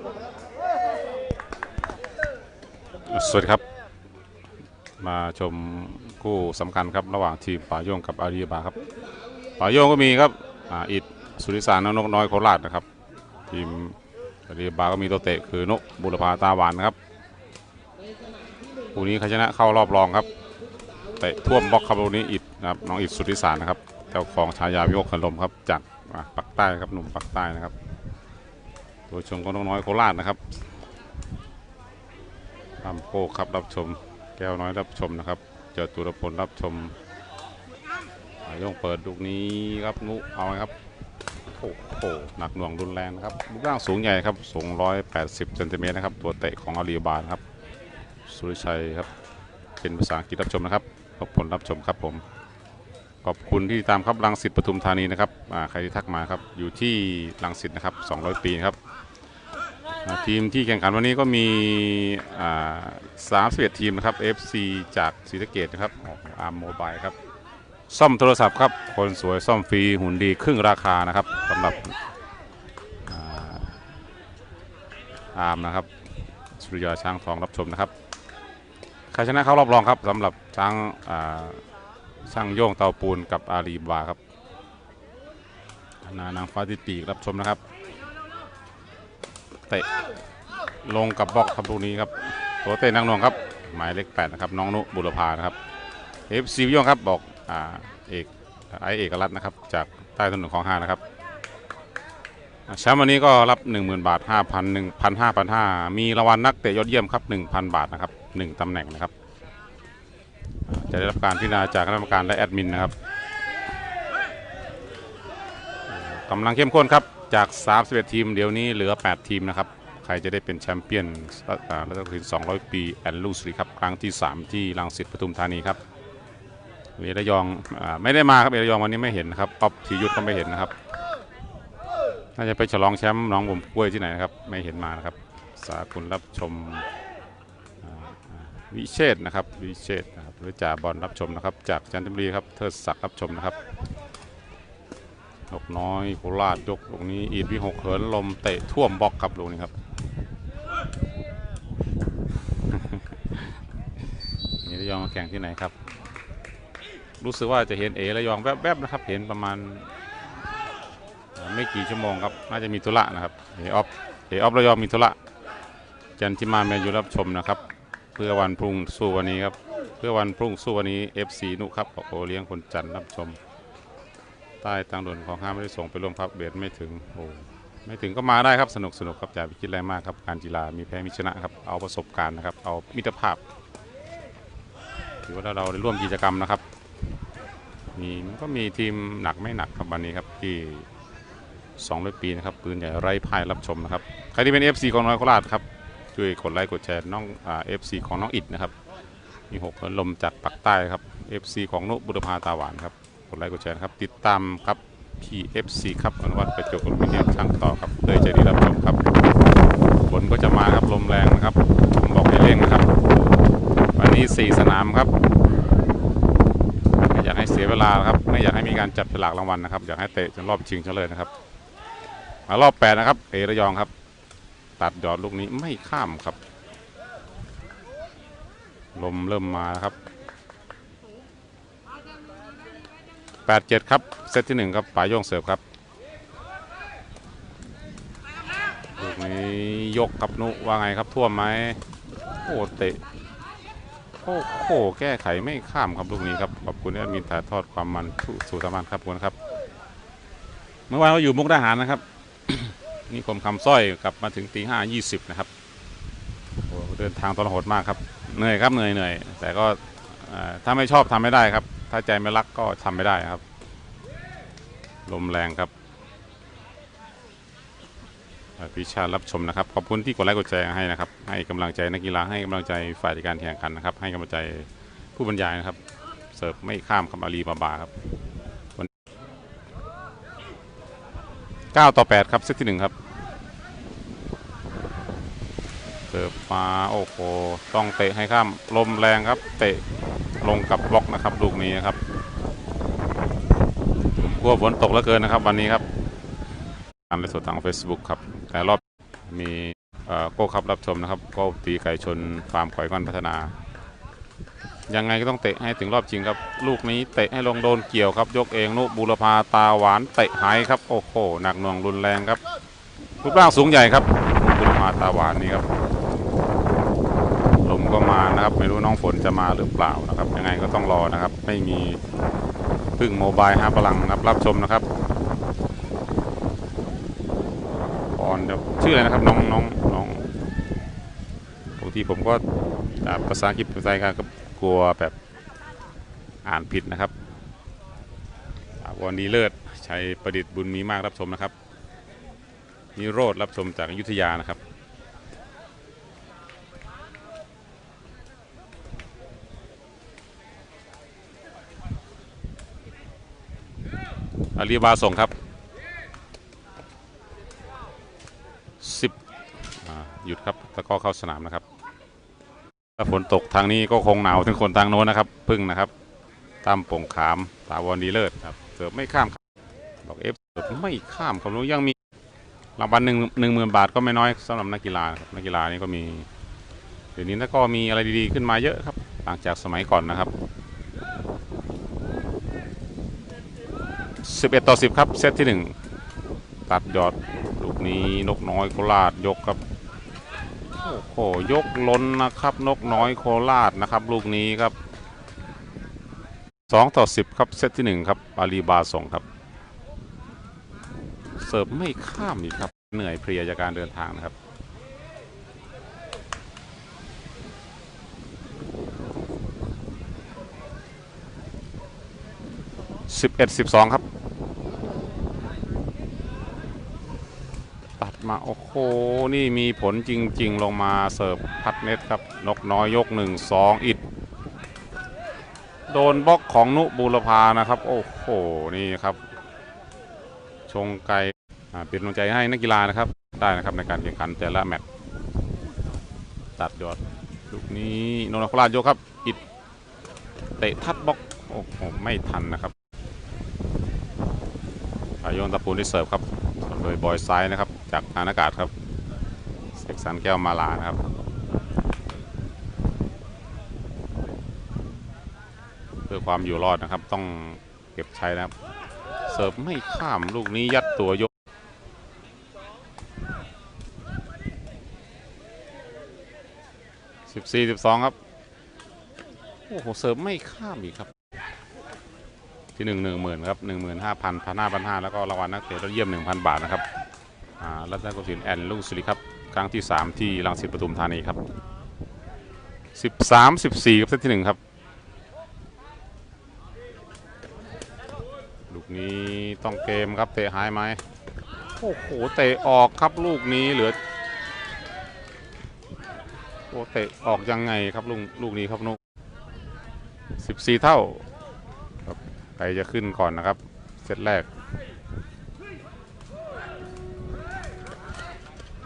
สวัสดีครับ มาชมคู่สำคัญครับระหว่างทีมป่าโยงกับอารีบาครับป่าโยงก็มีครับอ่าอิดสุริสารนกน้อยโคราชนะครับ ทีมอารีบาก็มีตัวเตะคือนกบุรพาตาหวานนะครับคู่นี้ใครชนะเข้ารอบรองครับเตะท่วมบล็อกครับคู่นี้อิดนะครับน้องอิดสุริสารนะครับเจ้าของฉายาวิโยกขนลมครับจากปักใต้ครับหนุ่มปักใต้นะครับ ตัวชมก็นกน้อยโคราชนะครับลำโพกครับรับชม แก้วน้อยรับชมนะครับ เจอตุรพลรับชมอ่าโย่งเปิดลูกนี้ครับนุเอาครับโอ้โหหนักหน่วงรุนแรงนะครับรูปร่างสูงใหญ่ครับสูง 180เซนติเมตรนะครับ ตัวเตะของอาลีบาลครับ สุริชัยครับ เป็นภาษาอังกฤษรับชมนะครับขอบผลรับชมครับผม ขอบคุณที่ตามครับรังสิตปทุมธานีนะครับใครที่ทักมาครับอยู่ที่รังสิตนะครับ200 ปีครับทีมที่แข่งขันวันนี้ก็มีอ่า31ทีมนะครับ FC จากศรีสะเกดนะครับอาร์มโมบายครับซ่อมโทรศัพท์ครับคนสวยซ่อมฟรีหุ่นดีครึ่งราคานะครับสำหรับอาร์มนะครับสุริยาช้างทองรับชมนะครับใครชนะเข้ารอบรองครับสำหรับช้างอ่า ช่างโย่งเตาปูนกับอารีบาครับนานางฟ้าติดปีกรับชมนะครับ เตะลงกับบล็อกครับลูกนี้ครับตัวเตะนังนวงครับ หมายเลขแปดนะครับน้องนุบุรพานะครับเอฟซีวิยงครับบอกอ่าเอกไอเอกรัตน์นะครับ จากใต้ถนนของห้านะครับแชมป์วันนี้ก็รับ 10,000 บาท 5,000 1,000 5,500 มีรางวัลนักเตะยอดเยี่ยมครับ 1,000 บาทนะครับ 1ตำแหน่งนะครับ ได้รับการพิจารณาจากคณะกรรมการและแอดมินนะครับกำลังเข้มข้นครับจาก 31 ทีมเดี๋ยวนี้เหลือ 8 ทีมนะครับ ใครจะได้เป็นแชมเปี้ยนอ่าระดับถึง200 ปีแอนลูสลีครับครั้งที่ 3 ที่รังสิตปทุมธานีครับเอระยองอไม่ได้มาครับเอระยองวันนี้ไม่เห็นครับป๊อปธียุทธก็ไม่เห็นนะครับน่าจะไปฉลองแชมป์น้องผมกล้วยที่ไหนนะครับ ไม่เห็นมานะครับ สาคุณรับชม วิเชษนะครับวิเชษนะครับหรือจ่าบอลรับชมนะครับ จากจันทบุรีครับเทิดศักดิ์รับชมนะครับนกน้อยโคราชยกตรงนี้อีดวิหกเหินลมเตะท่วมบล็อกครับตรงนี้ครับนี่ระยองมาแข่งที่ไหนครับ รู้สึกว่าจะเห็นเอระยองแวบๆนะครับ เห็นประมาณ ไม่กี่ชั่วโมงครับน่าจะมีธุระนะครับเอออฟเอออฟระยองมีธุระจันทิมาแมนยูรับชมนะครับ พื่อวันพรุ่งสู้วันนี้ครับ เพื่อวันพรุ่งสู้วันนี้ FC นุครับโอเลี้ยงคนจันทร์รับชม ใต้ทางด่วนของห้าไม่ได้ส่งไปร่วมครับเบสไม่ถึงโอ้ไม่ถึงก็มาได้ครับสนุกสนุกครับอย่าไปคิดอะไรมากครับการกีฬามีแพ้มีชนะครับเอาประสบการณ์นะครับเอามิตรภาพถือว่าเราได้ร่วมกิจกรรมนะครับมีมันก็มีทีมหนักไม่หนักครับวันนี้ครับที่200ปีนะครับปืนใหญ่ไร้พ่ายรับชมนะครับใครที่เป็น FC ของน้อยโคราชครับ ช่วยกดไลค์กดแชร์น้องเอ่า FC ของน้องอิดนะครับมีหกลมจากปักใต้ครับ FC ของนุบุรพาตาหวานครับกดไลค์กดแชร์ครับติดตามครับ PFC ครับอนุวัฒน์ประจวบกับมิเนียช่างต่อครับเลยใจดีรับชมครับฝนก็จะมาครับลมแรงนะครับผมบอกให้เร่งนะครับ วันนี้ 4 สนามครับไม่อยากให้เสียเวลาครับไม่อยากให้มีการจับฉลากรางวัลนะครับอยากให้เตะจนรอบชิงเฉลยนะครับมารอบ 8 นะครับเอระยองครับ ตัดยอดลูกนี้ไม่ข้ามครับ ลมเริ่มมาครับ87 ครับ เซตที่ 1 ครับป่าโยงเสิร์ฟครับลูกนี้ยกครับนุว่าไงครับท่วมไหมโอ้เตะโอ้โหแก้ไขไม่ข้ามครับลูกนี้ครับขอบคุณที่มีถ่ายทอดความมันสู่สามันครับขอบคุณครับ เมื่อวานเราอยู่มุกดาหารนะครับ นี่คมคำสร้อยกลับมาถึงตีห้ายี่สิบนะครับโอ้เดินทางตลอดมากครับเหนื่อยครับเหนื่อยเหนื่อยแต่ก็ถ้าไม่ชอบทำไม่ได้ครับ ถ้าใจไม่รักก็ทำไม่ได้ครับ ลมแรงครับพิชารับชมนะครับ ขอบคุณที่กดไลค์กดแชร์ให้นะครับ ให้กำลังใจนักกีฬาให้กำลังใจฝ่ายจัดการแข่งขันนะครับ ให้กำลังใจผู้บรรยายนะครับ เสิร์ฟไม่ข้ามคำอาลีบาบาครับวัน 9 ต่อ 8 ครับเซตที่ 1 ครับเสิร์ฟมาโอ้โหต้องเตะให้ข้ามลมแรงครับ เตะลงกับบล็อกนะครับลูกนี้นะครับกลัวฝนตกเหลือเกินนะครับ วันนี้ครับการไลฟ์สดทาง Facebook ครับแต่รอบมีเอ่อโก้ครับรับชมนะครับโก้ตีไก่ชนฟาร์มข่อยก้อนพัฒนา ยังไงก็ต้องเตะให้ถึงรอบจริงครับ ลูกนี้เตะให้ลงโดนเกี่ยวครับ ยกเองนุบุรพาตาหวานเตะหายครับโอ้โหหนักหน่วงรุนแรงครับรูปร่างสูงใหญ่ครับบุรพาตาหวานนี่ครับลมก็มานะครับ ไม่รู้น้องฝนจะมาหรือเปล่านะครับ ยังไงก็ต้องรอนะครับ ไม่มีพึ่งโมบายฮาพลังนะครับรับชมนะครับออนชื่ออะไรนะครับน้องน้องน้องบางทีผมก็ภาษาอังกฤษภาษาไทยก็ กลัวแบบอ่านผิดนะครับวันนี้เลิศชัยประดิษฐ์บุญมีมากรับชมนะครับ นิโรธรับชมจากอยุธยานะครับอาลีบาส่งครับสิบหยุดครับตะก้อเข้าสนามนะครับ ถ้าฝนตกทางนี้ก็คงหนาวถึงคนทางโน้นนะครับ พึ่งนะครับตามโป่งขามตาวอนดีเลิศครับเสิร์ฟไม่ข้ามครับบอกเอฟเสิร์ฟไม่ข้ามครับรู้ยังมีรางวัลหนึ่งหนึ่งหมื่นบาทก็ไม่น้อยสำหรับนักกีฬานะครับนักกีฬานี่ก็มีเดี๋ยวนี้แล้วก็มีอะไรดีๆขึ้นมาเยอะครับหลังจากสมัยก่อนนะครับ 11 ต่อ 10 ครับ เซตที่ 1 ตัดยอดลูกนี้นกน้อยโคราชยกครับ โอ้โหยกล้นนะครับ นกน้อยโคราชนะครับ ลูกนี้ครับ2ต่อ10 ครับ เซตที่ 1 ครับ อาลีบาส่งครับ เสิร์ฟไม่ข้ามอีกครับ เหนื่อยเพลียจากการเดินทางนะครับ 11 12 ครับ ตัด มาโอ้โหนี่มีผลจริง ๆ ลงมาเสิร์ฟพัดเน็ตครับนกน้อยยก1 2อิดโดนบล็อกของนุบูรพานะครับ โอ้โหนี่ครับ ชงไกอ่าเป็นกำลังใจให้นักกีฬานะครับ ได้นะครับในการแข่งขันแต่ละแมตช์ตัดยอดลูกนี้นนทโคราชยกครับ อิดเตะทัดบล็อกโอ้โหไม่ทันนะครับพายนตะปูนที่เสิร์ฟครับ โดยบอยไซด์นะครับ จากทางอากาศครับเสกสรรแก้วมาลานะครับเพื่อความอยู่รอดนะครับ ต้องเก็บใช้นะครับ เสิร์ฟไม่ข้ามลูกนี้ยัดตัวยกสิบสี่สิบสองครับ โอ้โห เสิร์ฟไม่ข้ามอีกครับ ที่หนึ่งหนึ่งหมื่นครับหนึ่งหมื่นห้าพันพันห้าพันห้าแล้วก็รางวัลนักเตะยอดเยี่ยมหนึ่งพันบาทนะครับอ่ารัตนโกสินทร์แอนลุงสุริครับครั้งที่สามที่รังสิตปทุมธานีครับสิบสามสิบสี่ครับเซตที่หนึ่งครับลูกนี้ต้องเกมครับเตะหายไหมโอ้โหเตะออกครับลูกนี้เหลือโอ้เตะออกยังไงครับลูกลูกนี้ครับนุกสิบสี่เท่า ใครจะขึ้นก่อนนะครับ เซตแรก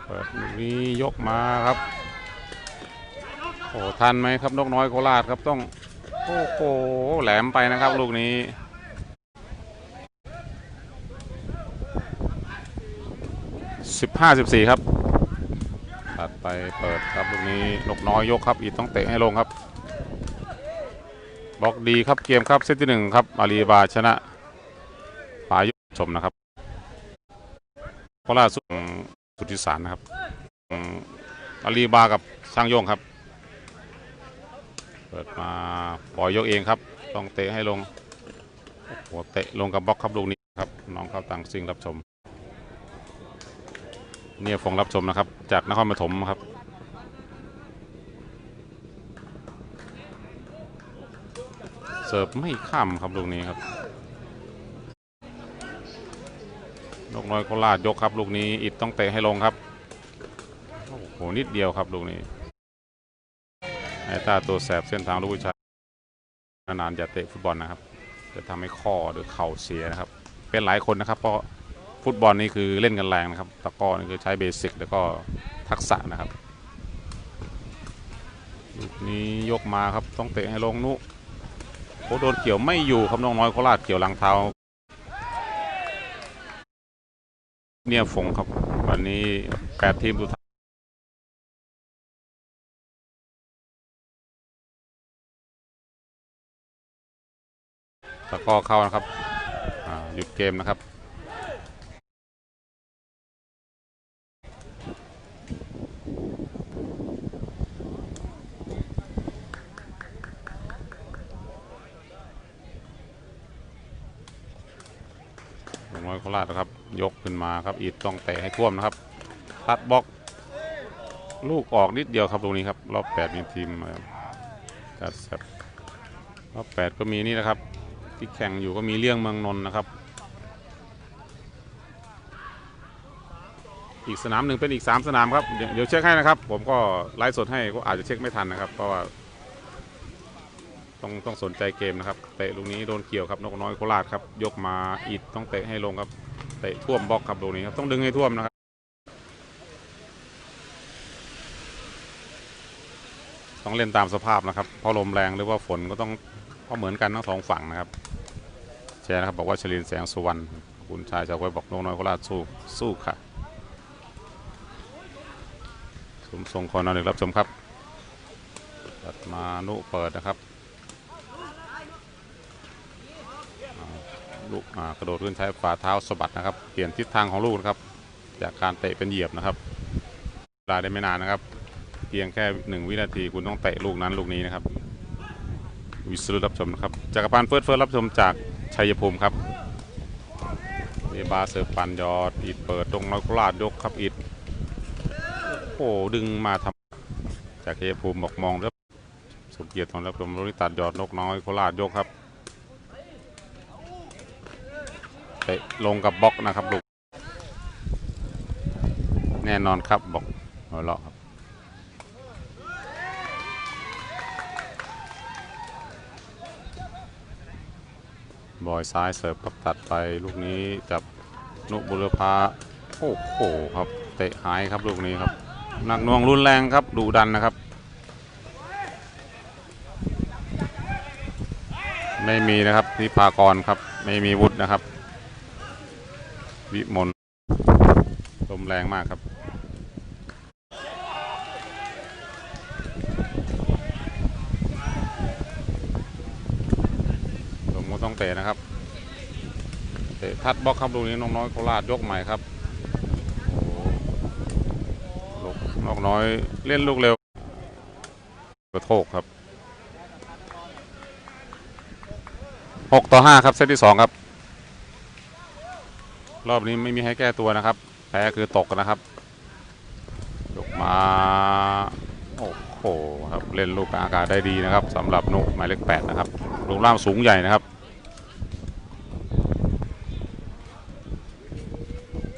เปิดลูกนี้ยกมาครับ โอ้ทันไหมครับนกน้อยโคราชครับต้อง โอ้โหแหลมไปนะครับลูกนี้สิบห้าสิบสี่ครับ ตัดไปเปิดครับลูกนี้นกน้อยยกครับอีกต้องเตะให้ลงครับ บล็อกดีครับเกมครับเซตที่หนึ่งครับอาลีบาชนะปายุชมนะครับโคราชสุดสุดที่สารนะครับอาลีบากับช่างโยงครับ เปิดมาปล่อยยกเองครับ ต้องเตะให้ลงโอ้โหเตะลงกับบล็อกครับลูกนี้ครับน้องเข้าตังซิงรับชม เนี่ยฟงรับชมนะครับ จากนครปฐมครับ สิร์ฟไม่ข้ามครับลูกนี้ครับนกน้อยโคราชยกครับลูกนี้อิดต้องเตะให้ลงครับโอ้โหนิดเดียวครับลูกนี้ไอ้ตาตัวแสบเส้นทางลูกผู้ชายนานๆจะเตะฟุตบอลนะครับจะทำให้ข้อหรือเข่าเสียนะครับ เป็นหลายคนนะครับ เพราะฟุตบอลนี่คือเล่นกันแรงนะครับตะก้อนี่คือใช้เบสิกแล้วก็ทักษะนะครับลูกนี้ยกมาครับต้องเตะให้ลงนุ โคโดนเกี่ยวไม่อยู่ครับน้องน้อยโคราชเกี่ยวหลังเท้า เนี่ยฝงครับ วันนี้แปดทีมสุดท้ายตะกอเข้านะครับหยุดเกมนะครับ หลวงน้อยโคราชนะครับ ยกขึ้นมาครับอีดต้องเตะให้ท่วมนะครับพัดบล็อกลูกออกนิดเดียวครับตรงนี้ครับ รอบแปดมีทีมจัดแซบรอบแปดก็มีนี่นะครับ ที่แข่งอยู่ก็มีเลี่ยงเมืองนนท์นะครับ อีกสนามหนึ่งเป็นอีกสามสนามครับเดี๋ยวเดี๋ยวเช็คให้นะครับ ผมก็ไลฟ์สดให้ก็อาจจะเช็คไม่ทันนะครับเพราะว่า ต้องต้องสนใจเกมนะครับเตะลูกนี้โดนเกี่ยวครับนกน้อยโคราชครับยกมาอิดต้องเตะให้ลงครับเตะท่วมบล็อกครับลูกนี้ครับต้องดึงให้ท่วมนะครับต้องเล่นตามสภาพนะครับเพราะลมแรงหรือว่าฝนก็ต้องก็เหมือนกันทั้งสองฝั่งนะครับแชร์นะครับบอกว่าชลินแสงสุวรรณคุณชายชาวไว้บอกนกน้อยโคราชสู้สู้ค่ะสมทรงคอนอนหนึ่งรับชมครับตัดมานุเปิดนะครับ ลูกกระโดดขึ้นใช้ฝ่าเท้าสะบัดนะครับ เปลี่ยนทิศทางของลูกนะครับ จากการเตะเป็นเหยียบนะครับเวลาได้ไม่นานนะครับ เพียงแค่หนึ่งวินาทีคุณต้องเตะลูกนั้นลูกนี้นะครับ วิสรุรับชมนะครับจากรพันธ์เฟิร์สเฟิร์สรับชมจากชัยภูมิครับเบบาเสิร์ฟปันยอดอิดเปิดตรงน้อยโคราชยกครับอิดโอ้ดึงมาทำจากชัยภูมิบอกมองแล้วสุเกียรติของรับชมลูกนี้ตัดยอดนกน้อยโคราชยกครับ เตะลงกับบล็อกนะครับลูกแน่นอนครับบอกหัวเราะครับบอยซ้ายเสิร์ฟครับตัดไปลูกนี้จับนุบุรพาโอ้โหครับเตะหายครับลูกนี้ครับหนักหน่วงรุนแรงครับดุดันนะครับ ไม่มีนะครับที่พากรครับไม่มีวุฒินะครับ วิมลลมแรงมากครับลมก็ต้องเตะนะครับ เตะทัดบล็อกครับลูกนี้น้องน้อยโคราชยกใหม่ครับโอ้โหลูกน้องน้อยเล่นลูกเร็วกระโทกครับหกต่อห้าครับ เซตที่สองครับ รอบนี้ไม่มีให้แก้ตัวนะครับ แพ้คือตกนะครับ ยกมา โอ้โหครับ เล่นลูกอากาศได้ดีนะครับสำหรับนุกหมายเลขแปดนะครับรูปร่างสูงใหญ่นะครับ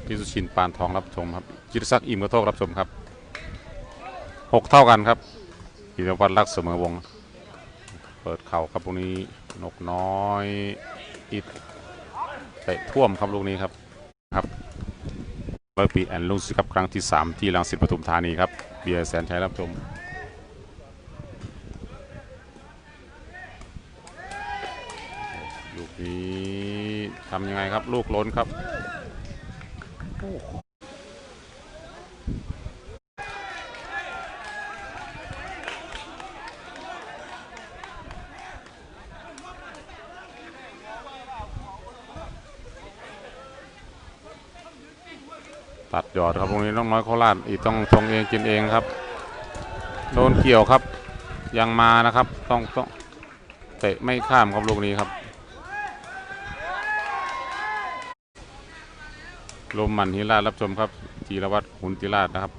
พิสุชินปานทองรับชมครับจิตศักดิ์อิ่มกระโทกรับชมครับหกเท่ากันครับพิรวัตรรักเสมอวง เปิดเข่าครับตรงนี้นกน้อยอิดเตะท่วมครับลูกนี้ครับ เบอยปีแอนลุงสครับครั้งที่ 3 ที่ลังสิตปทุมธานีครับ เบียร์แสนชัยรับชมลูกนี้ทำยังไงครับ ลูกล้นครับโอ้โหตัดยอดครับตรง นี้น้องน้อยโคราชอีกต้องชงเองกินเองครับ โดนเกี่ยวครับ ยังมานะครับ ต้องต้องเตะไม่ข้ามครับลูกนี้ครับลมมันฮิราชรับชมครับ จีรวัตรหุนติราชนะครับ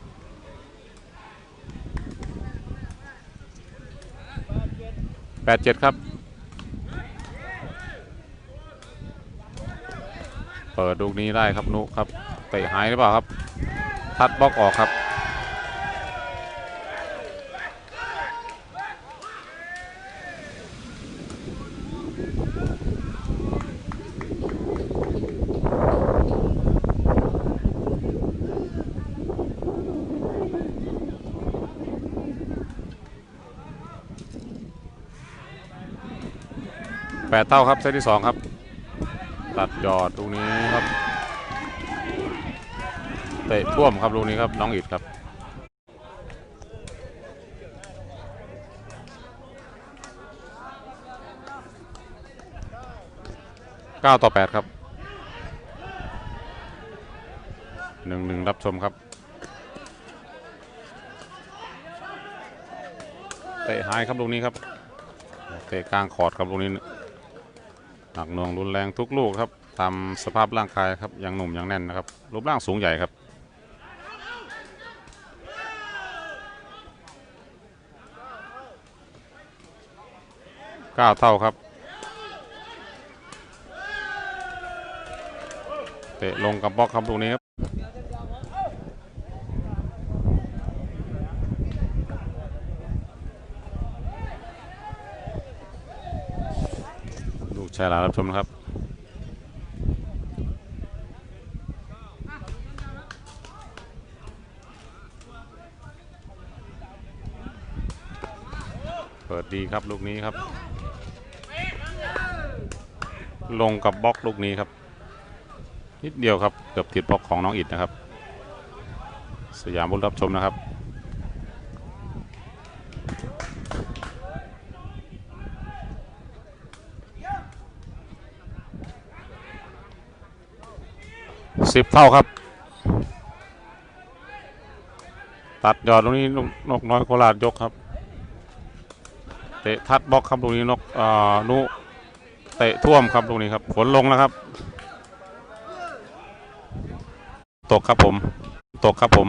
แปดเจ็ดครับ เปิดลูกนี้ได้ครับนุครับเตะหายหรือเปล่าครับ ทัดบล็อกออกครับแปดเท่าครับเซตที่สองครับ ตัดยอดตรงนี้ครับ เตะท่วมครับลูกนี้ครับน้องอิดครับเก้าต่อแปดครับหนึ่งหนึ่งรับชมครับเตะหายครับลูกนี้ครับเตะกลางคอดครับลูกนี้หนักหน่วงรุนแรงทุกลูกครับตามสภาพร่างกายครับยังหนุ่มยังแน่นนะครับรูปร่างสูงใหญ่ครับ เก้าเท่าครับ เตะลงกับบล็อกครับลูกนี้ครับลูกชายหลานรับชมครับ เปิดดีครับลูกนี้ครับ ลงกับบล็อกลูกนี้ครับ นิดเดียวครับเกือบติดบล็อกของน้องอิดนะครับ สยามบุญรับชมนะครับสิบเท่าครับ ตัดยอดตรงนี้นกน้อยโคราชยกครับ เตะทัดบล็อกครับตรงนี้นกอ่อนุ เตะท่วมครับตรงนี้ครับฝนลงแล้วครับ ตกครับผม ตกครับผม